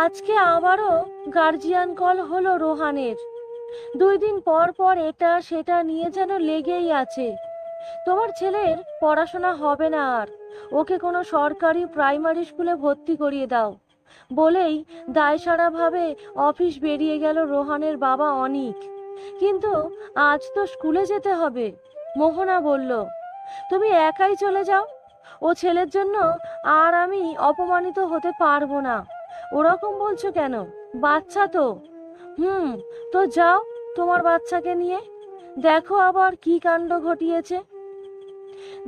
আজকে আবারও guardian call হলো রোহানের। দুই দিন পর পর এটা সেটা নিয়ে যেন লেগেই আছে। তোমার ছেলের পড়াশোনা হবে না আর। ওকে কোনো সরকারি প্রাইমারি স্কুলে ভর্তি করিয়ে দাও। বলেই দায়সারাভাবে অফিস বেরিয়ে গেল রোহানের বাবা অনিক। কিন্তু আজ তো স্কুলে যেতে হবে, মোহনা বলল। তুমি একাই চলে যাও। ও ছেলের জন্য আর আমি অপমানিত হতে পারব না। ওরকম বলছো কেন? বাচ্চা তো। হুম, তো যাও তোমার বাচ্চাকে নিয়ে। দেখো আবার কি কাণ্ড ঘটিয়েছে।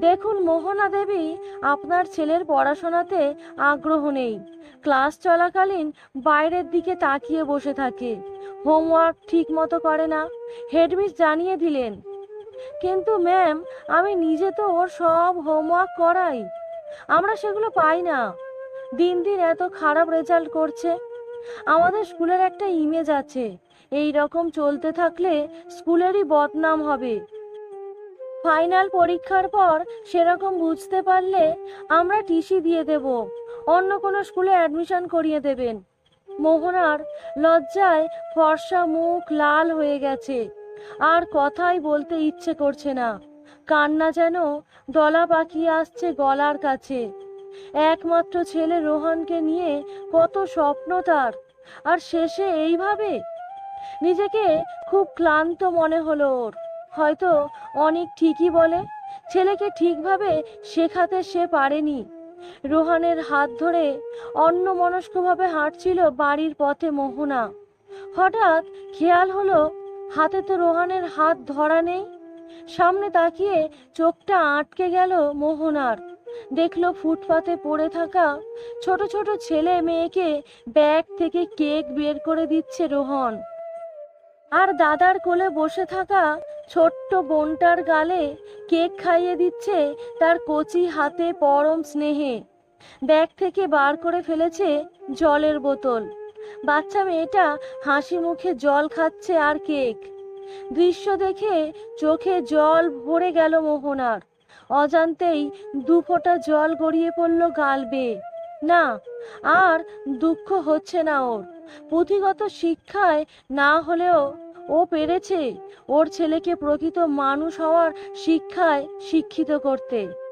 দেখুন মোহনা দেবী আপনার ছেলের পড়াশোনাতে আগ্রহ নেই। ক্লাস চলাকালীন বাইরের দিকে তাকিয়ে বসে থাকে। হোমওয়ার্ক ঠিক মতো করে না। হেডমিস জানিয়ে দিলেন, কিন্তু ম্যাম, আমি নিজে তো ওর সব হোমওয়ার্ক করাই। আমরা সেগুলো পাই না। দিন দিন এত খারাপ রেজাল্ট করছে। আমাদের স্কুলের একটা ইমেজ আছে। এই রকম চলতে থাকলে স্কুলেরই বদনাম হবে। ফাইনাল পরীক্ষার পর সেরকম বুঝতে পারলে আমরা টিসি দিয়ে দেব। অন্য কোনো স্কুলে অ্যাডমিশন করিয়ে দেবেন। মোহনার লজ্জায় ফর্সা মুখ লাল হয়ে গেছে। আর কথাই বলতে ইচ্ছে করছে না। কান্না যেন দলা পাকিয়ে আসছে গলার কাছে। একমাত্র ছেলে রোহানকে নিয়ে কত স্বপ্ন তার। আর শেষে এইভাবে? নিজেকে খুব ক্লান্ত মনে হলো ওর। হয়তো অনেক ঠিকই বলে, ছেলেকে ঠিকভাবে শেখাতে সে পারেনি। রোহানের হাত ধরে অন্য মনস্কভাবে হাঁটছিল বাড়ির পথে মোহনা। হঠাৎ খেয়াল হলো, হাতে তো রোহানের হাত ধরা নেই। সামনে তাকিয়ে চোখটা আটকে গেল মোহনার। দেখল ফুটপাতে পড়ে থাকা ছোট ছোট ছেলে মেয়েকে ব্যাগ থেকে কেক বের করে দিচ্ছে রোহন। আর দাদার কোলে বসে থাকা ছোট্ট বোনটার গালে কেক খাইয়ে দিচ্ছে তার কচি হাতে পরম স্নেহে। ব্যাগ থেকে বার করে ফেলেছে জলের বোতল। বাচ্চা মেয়েটা হাসি মুখে জল খাচ্ছে আর কেক। দৃশ্য দেখে চোখে জল ভরে গেল মোহনার। অজান্তেই দু ফোঁটা জল গড়িয়ে পড়ল গাল বেয়ে। না, আর দুঃখ হচ্ছে না ওর। পুঁথিগত শিক্ষায় না হলেও ও পেরেছে ওর ছেলেকে প্রকৃত মানুষ হওয়ার শিক্ষায় শিক্ষিত করতে।